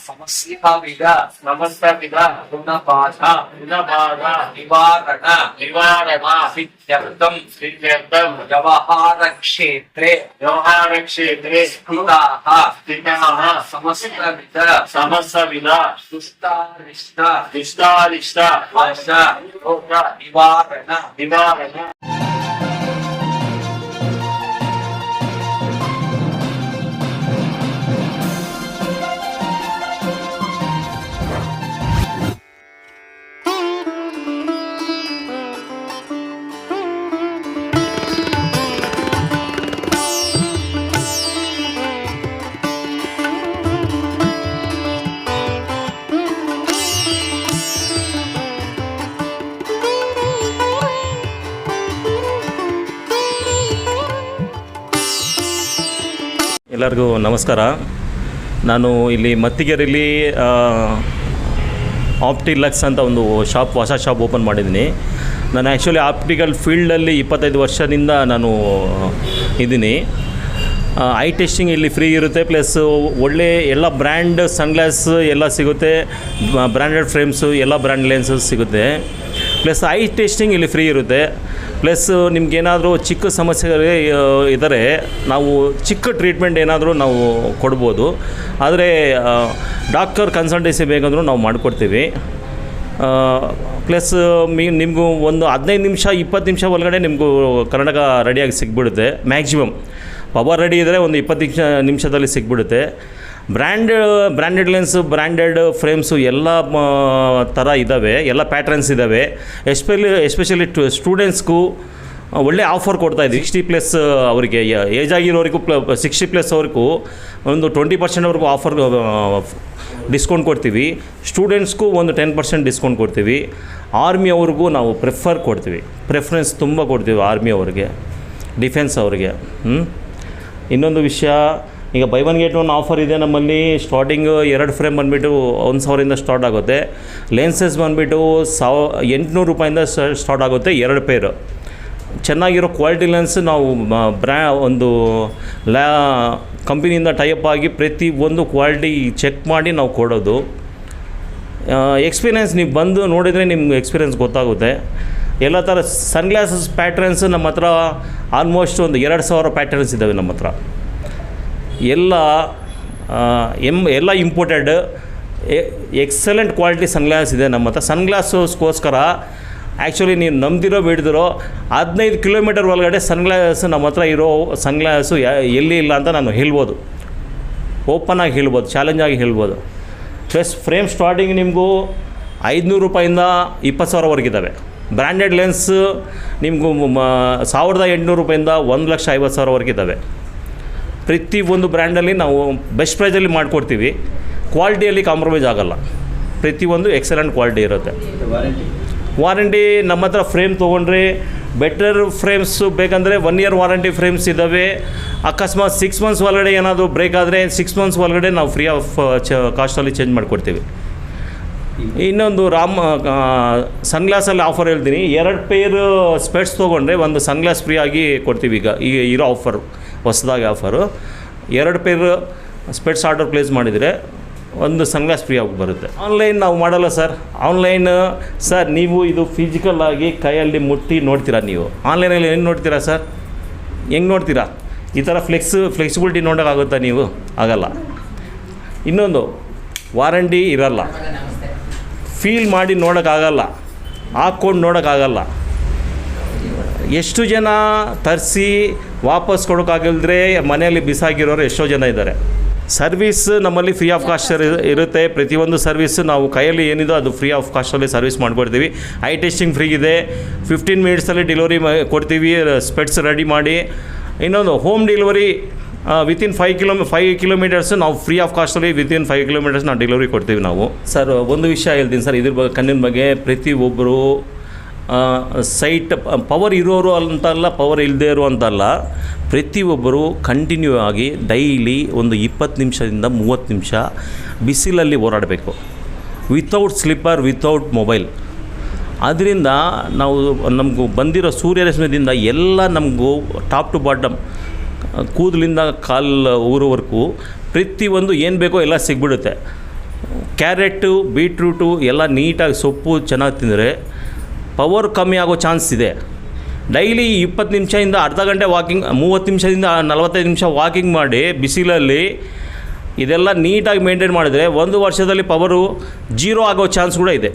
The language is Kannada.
సమస్యవిగా సమస్తవిగా రుణ బాధ రుణ బాధ నివారణ నివారణ సిద్ధ్యర్థం సిద్ధ్యర్థం వ్యవహార క్షేత్రే వ్యవహార క్షేత్రే స్థితాః స్థితాః నివారణ నివారణ. ಎಲ್ಲರಿಗೂ ನಮಸ್ಕಾರ. ನಾನು ಇಲ್ಲಿ ಮತ್ತಿಗೆರೆಯಲ್ಲಿ ಆಪ್ಟಿಲಕ್ಸ್ ಅಂತ ಒಂದು ಶಾಪ್, ಹೊಸ ಶಾಪ್ ಓಪನ್ ಮಾಡಿದ್ದೀನಿ. ನಾನು ಆ್ಯಕ್ಚುಲಿ ಆಪ್ಟಿಕಲ್ ಫೀಲ್ಡಲ್ಲಿ ಇಪ್ಪತ್ತೈದು ವರ್ಷದಿಂದ ನಾನು ಇದ್ದೀನಿ. ಐ ಟೆಸ್ಟಿಂಗ್ ಇಲ್ಲಿ ಫ್ರೀ ಇರುತ್ತೆ, ಪ್ಲಸ್ ಒಳ್ಳೆ ಎಲ್ಲ ಬ್ರ್ಯಾಂಡ್ ಸನ್ಗ್ಲಾಸ್ ಎಲ್ಲ ಸಿಗುತ್ತೆ, ಬ್ರ್ಯಾಂಡೆಡ್ ಫ್ರೇಮ್ಸು, ಎಲ್ಲ ಬ್ರ್ಯಾಂಡ್ ಲೆನ್ಸಸ್ ಸಿಗುತ್ತೆ. ಪ್ಲಸ್ ಐ ಟೆಸ್ಟಿಂಗ್ ಇಲ್ಲಿ ಫ್ರೀ ಇರುತ್ತೆ. ಪ್ಲಸ್ ನಿಮಗೇನಾದರೂ ಚಿಕ್ಕ ಸಮಸ್ಯೆಗಳು ಇದ್ದರೆ ನಾವು ಚಿಕ್ಕ ಟ್ರೀಟ್ಮೆಂಟ್ ಏನಾದರೂ ನಾವು ಕೊಡ್ಬೋದು. ಆದರೆ ಡಾಕ್ಟರ್ ಕನ್ಸಲ್ಟೆನ್ಸಿ ಬೇಕಂದ್ರೂ ನಾವು ಮಾಡಿಕೊಡ್ತೀವಿ. ಪ್ಲಸ್ ಮೀ, ನಿಮಗೂ ಒಂದು ಹದಿನೈದು ನಿಮಿಷ, ಇಪ್ಪತ್ತು ನಿಮಿಷ ಒಳಗಡೆ ನಿಮಗೂ ಕರ್ನಾಟಕ ರೆಡಿಯಾಗಿ ಸಿಗ್ಬಿಡುತ್ತೆ. ಮ್ಯಾಕ್ಸಿಮಮ್. ಪವರ್ ರೆಡಿ ಇದ್ದರೆ ಒಂದು ಇಪ್ಪತ್ತು ನಿಮಿಷ, ನಿಮಿಷದಲ್ಲಿ ಸಿಗ್ಬಿಡುತ್ತೆ. Brand, branded lens, branded frames ಎಲ್ಲ ಥರ ಇದ್ದಾವೆ ಎಲ್ಲ ಪ್ಯಾಟ್ರನ್ಸ್ ಇದ್ದಾವೆ ಎಸ್ಪೆಲಿ, ಎಸ್ಪೆಷಲಿ ಟು, ಸ್ಟೂಡೆಂಟ್ಸ್ಗೂ ಒಳ್ಳೆ ಆಫರ್ ಕೊಡ್ತಾ ಇದ್ದೀವಿ ಸಿಕ್ಸ್ಟಿ ಪ್ಲಸ್ ಅವರಿಗೆ ಏಜ್ ಆಗಿರೋರಿಗೂ ಪ್ಲ, ಸಿಕ್ಸ್ಟಿ ಪ್ಲಸ್ ಅವ್ರಿಗೂ ಒಂದು ಟ್ವೆಂಟಿ ಪರ್ಸೆಂಟ್ವರೆಗೂ ಆಫರ್ ಡಿಸ್ಕೌಂಟ್ ಕೊಡ್ತೀವಿ. ಸ್ಟೂಡೆಂಟ್ಸ್ಗೂ ಒಂದು ಟೆನ್ ಪರ್ಸೆಂಟ್ ಡಿಸ್ಕೌಂಟ್ ಕೊಡ್ತೀವಿ. ಆರ್ಮಿ ಅವ್ರಿಗೂ ನಾವು ಪ್ರಿಫರ್ ಕೊಡ್ತೀವಿ. ಪ್ರಿಫರೆನ್ಸ್ ತುಂಬ ಕೊಡ್ತೀವಿ ಆರ್ಮಿ ಅವ್ರಿಗೆ, ಡಿಫೆನ್ಸ್ ಅವ್ರಿಗೆ. ಇನ್ನೊಂದು ವಿಷಯ ಈಗ buy one get one offer ಇದೆ ನಮ್ಮಲ್ಲಿ ಸ್ಟಾರ್ಟಿಂಗ್ ಎರಡು ಫ್ರೇಮ್ ಬಂದುಬಿಟ್ಟು ಒಂದು ಸಾವಿರದಿಂದ ಸ್ಟಾರ್ಟ್ ಆಗುತ್ತೆ. ಲೆನ್ಸಸ್ ಬಂದುಬಿಟ್ಟು ಸಾವ, ಎಂಟುನೂರು ರೂಪಾಯಿಂದ ಸ್ಟಾರ್ಟ್ ಆಗುತ್ತೆ ಎರಡು ಪೇರು ಚೆನ್ನಾಗಿರೋ ಕ್ವಾಲಿಟಿ ಲೆನ್ಸ್ ನಾವು ಬ್ರ್ಯಾ ಒಂದು ಲ್ಯಾ ಕಂಪ್ನಿಯಿಂದ ಟೈಅಪ್ ಆಗಿ ಪ್ರತಿ ಒಂದು ಕ್ವಾಲಿಟಿ ಚೆಕ್ ಮಾಡಿ ನಾವು ಕೊಡೋದು. ಎಕ್ಸ್ಪೀರಿಯೆನ್ಸ್ ನೀವು ಬಂದು ನೋಡಿದರೆ ನಿಮ್ಗೆ ಎಕ್ಸ್ಪೀರಿಯೆನ್ಸ್ ಗೊತ್ತಾಗುತ್ತೆ. ಎಲ್ಲ ಥರ ಸನ್ಗ್ಲಾಸಸ್ ಪ್ಯಾಟ್ರನ್ಸ್ ನಮ್ಮ ಹತ್ರ ಆಲ್ಮೋಸ್ಟ್ ಒಂದು ಎರಡು ಸಾವಿರ ಪ್ಯಾಟರ್ನ್ಸ್ ಇದ್ದಾವೆ ನಮ್ಮ ಹತ್ರ. ಎಲ್ಲ ಎಂ ಎಲ್ಲ ಇಂಪೋರ್ಟೆಡ್ ಎಕ್ಸಲೆಂಟ್ ಕ್ವಾಲಿಟಿ ಸನ್ಗ್ಲಾಸ್ ಇದೆ ನಮ್ಮ ಹತ್ರ. ಸನ್ಗ್ಲಾಸಸ್ಗೋಸ್ಕರ ಆ್ಯಕ್ಚುಲಿ ನೀವು ನಂಬ್ದಿರೋ ಬಿಡ್ದಿರೋ ಹದಿನೈದು ಕಿಲೋಮೀಟರ್ ಒಳಗಡೆ ಸನ್ಗ್ಲಾಸ್ ನಮ್ಮ ಹತ್ರ ಇರೋ ಸನ್ಗ್ಲಾಸು ಎಲ್ಲಿ ಇಲ್ಲ ಅಂತ ನಾನು ಹೇಳ್ಬೋದು. ಓಪನ್ ಆಗಿ ಹೇಳ್ಬೋದು ಚಾಲೆಂಜ್ ಆಗಿ ಹೇಳ್ಬೋದು. ಪ್ಲಸ್ ಫ್ರೇಮ್ ಸ್ಟಾರ್ಟಿಂಗ್ ನಿಮಗೂ ಐದುನೂರು ರೂಪಾಯಿಂದ ಇಪ್ಪತ್ತು ಸಾವಿರವರೆಗಿದ್ದಾವೆ ಬ್ರ್ಯಾಂಡೆಡ್ ಲೆನ್ಸ್ ನಿಮಗೂ ಸಾವಿರದ ಎಂಟುನೂರು ರೂಪಾಯಿಂದ ಒಂದು ಲಕ್ಷ ಐವತ್ತು ಸಾವಿರವರೆಗಿದ್ದಾವೆ ಪ್ರತಿ ಒಂದು ಬ್ರ್ಯಾಂಡಲ್ಲಿ ನಾವು ಬೆಸ್ಟ್ ಪ್ರೈಸಲ್ಲಿ ಮಾಡಿಕೊಡ್ತೀವಿ. ಕ್ವಾಲಿಟಿಯಲ್ಲಿ ಕಾಂಪ್ರಮೈಸ್ ಆಗೋಲ್ಲ. ಪ್ರತಿಯೊಂದು ಎಕ್ಸಲೆಂಟ್ ಕ್ವಾಲಿಟಿ ಇರುತ್ತೆ. ವಾರಂಟಿ ನಮ್ಮ ಹತ್ರ ಫ್ರೇಮ್ ತೊಗೊಂಡ್ರೆ ಬೆಟರ್ ಫ್ರೇಮ್ಸು ಬೇಕಂದರೆ ಒನ್ ಇಯರ್ ವಾರಂಟಿ ಫ್ರೇಮ್ಸ್ ಇದ್ದಾವೆ. ಅಕಸ್ಮಾತ್ ಸಿಕ್ಸ್ ಮಂತ್ಸ್ ಒಳಗಡೆ ಏನಾದರೂ ಬ್ರೇಕ್ ಆದರೆ ಸಿಕ್ಸ್ ಮಂತ್ಸ್ ಒಳಗಡೆ ನಾವು ಫ್ರೀ ಆಫ್ ಚ ಕಾಸ್ಟಲ್ಲಿ ಚೇಂಜ್ ಮಾಡಿಕೊಡ್ತೀವಿ. ಇನ್ನೊಂದು ರಾಮ್ ಸನ್ಗ್ಲಾಸಲ್ಲಿ ಆಫರ್ ಹೇಳ್ತೀನಿ. ಎರಡು ಪೇರ್ ಸ್ಪೆಟ್ಸ್ ತೊಗೊಂಡ್ರೆ ಒಂದು ಸನ್ಗ್ಲಾಸ್ ಫ್ರೀ ಆಗಿ ಕೊಡ್ತೀವಿ ಈಗ ಈಗ ಇರೋ ಆಫರು. ಹೊಸದಾಗಿ ಆಫರು. ಎರಡು ಪೇರ್ ಸ್ಪೆಟ್ಸ್ ಆರ್ಡರ್ ಪ್ಲೇಸ್ ಮಾಡಿದರೆ ಒಂದು ಸನ್ಗ್ಲಾಸ್ ಫ್ರೀ ಆಗಿ ಬರುತ್ತೆ. ಆನ್ಲೈನ್ ನಾವು ಮಾಡಲ್ಲ ಸರ್ ಆನ್ಲೈನ್ ಸರ್ ನೀವು ಇದು ಫಿಸಿಕಲ್ ಆಗಿ ಕೈಯಲ್ಲಿ ಮುಟ್ಟಿ ನೋಡ್ತೀರಾ ನೀವು? ಆನ್ಲೈನಲ್ಲಿ ಏನು ನೋಡ್ತೀರಾ ಸರ್ ಹೆಂಗೆ ನೋಡ್ತೀರಾ? ಈ ಥರ ಫ್ಲೆಕ್ಸ್ ಫ್ಲೆಕ್ಸಿಬಿಲಿಟಿ ನೋಡೋಕ್ಕಾಗುತ್ತಾ ನೀವು? ಆಗಲ್ಲ. ಇನ್ನೊಂದು ವಾರಂಟಿ ಇರಲ್ಲ. ಫೀಲ್ ಮಾಡಿ ನೋಡೋಕ್ಕಾಗಲ್ಲ ಹಾಕ್ಕೊಂಡು ನೋಡೋಕ್ಕಾಗಲ್ಲ ಎಷ್ಟು ಜನ ತರಿಸಿ ವಾಪಸ್ ಕೊಡೋಕ್ಕಾಗಿಲ್ದ್ರೆ ಮನೆಯಲ್ಲಿ ಬಿಸಾಗಿರೋರು ಎಷ್ಟೋ ಜನ ಇದ್ದಾರೆ. ಸರ್ವಿಸ್ ನಮ್ಮಲ್ಲಿ ಫ್ರೀ ಆಫ್ ಕಾಸ್ಟ್ ಇರುತ್ತೆ. ಪ್ರತಿಯೊಂದು ಸರ್ವಿಸ್ ನಾವು ಕೈಯಲ್ಲಿ ಏನಿದೋ ಅದು ಫ್ರೀ ಆಫ್ ಕಾಸ್ಟಲ್ಲಿ ಸರ್ವಿಸ್ ಮಾಡಿಕೊಡ್ತೀವಿ. ಐ ಟೆಸ್ಟಿಂಗ್ ಫ್ರೀ ಇದೆ. ಫಿಫ್ಟೀನ್ ಮಿನಿಟ್ಸಲ್ಲಿ ಡೆಲಿವರಿ ಕೊಡ್ತೀವಿ. ಸ್ಪೆಟ್ಸ್ ರೆಡಿ ಮಾಡಿ. ಇನ್ನೊಂದು home delivery within five kilo five kilometres ನಾವು ಫ್ರೀ ಆಫ್ ಕಾಸ್ಟಲ್ಲಿ ವಿತಿನ್ ಫೈವ್ ಕಿಲೋಮೀಟರ್ಸ್ ನಾವು ಡೆಲಿವರಿ ಕೊಡ್ತೀವಿ ನಾವು. ಸರ್, ಒಂದು ವಿಷಯ ಹೇಳ್ತೀನಿ ಸರ್. ಇದ್ರ ಬಗ್ಗೆ ಕಣ್ಣಿನ ಬಗ್ಗೆ ಪ್ರತಿಯೊಬ್ಬರು ಸೈಟ್, ಪವರ್ ಇರೋರು ಅಂತಲ್ಲ, ಪವರ್ ಇಲ್ಲದೇ ಇರೋ ಅಂತಲ್ಲ, ಪ್ರತಿಯೊಬ್ಬರು ಕಂಟಿನ್ಯೂ ಆಗಿ ಡೈಲಿ ಒಂದು ಇಪ್ಪತ್ತು ನಿಮಿಷದಿಂದ ಮೂವತ್ತು ನಿಮಿಷ ಬಿಸಿಲಲ್ಲಿ ಓಡಾಡಬೇಕು. ವಿತೌಟ್ ಸ್ಲಿಪ್ಪರ್ ವಿತೌಟ್ ಮೊಬೈಲ್ ಅದರಿಂದ ನಾವು ನಮಗೂ ಬಂದಿರೋ ಸೂರ್ಯರಶ್ಮಿದಿಂದ ಎಲ್ಲ ನಮಗೂ ಟಾಪ್ ಟು ಬಾಟಮ್ ಕೂದಲಿಂದ ಕಾಲು ಊರೋವರೆಗೂ ಪ್ರತಿಯೊಂದು ಏನು ಬೇಕೋ ಎಲ್ಲ ಸಿಗ್ಬಿಡುತ್ತೆ. ಕ್ಯಾರೆಟು ಬೀಟ್ರೂಟು ಎಲ್ಲ ನೀಟಾಗಿ ಸೊಪ್ಪು ಚೆನ್ನಾಗಿ ತಿಂದರೆ ಪವರ್ ಕಮ್ಮಿ ಆಗೋ ಚಾನ್ಸ್ ಇದೆ. ಡೈಲಿ ಇಪ್ಪತ್ತು ನಿಮಿಷದಿಂದ ಅರ್ಧ ಗಂಟೆ ವಾಕಿಂಗ್ ಮೂವತ್ತು ನಿಮಿಷದಿಂದ ನಲವತ್ತೈದು ನಿಮಿಷ ವಾಕಿಂಗ್ ಮಾಡಿ ಬಿಸಿಲಲ್ಲಿ ಇದೆಲ್ಲ ನೀಟಾಗಿ ಮೇಂಟೈನ್ ಮಾಡಿದರೆ ಒಂದು ವರ್ಷದಲ್ಲಿ ಪವರು ಜೀರೋ ಆಗೋ ಚಾನ್ಸ್ ಕೂಡ ಇದೆ.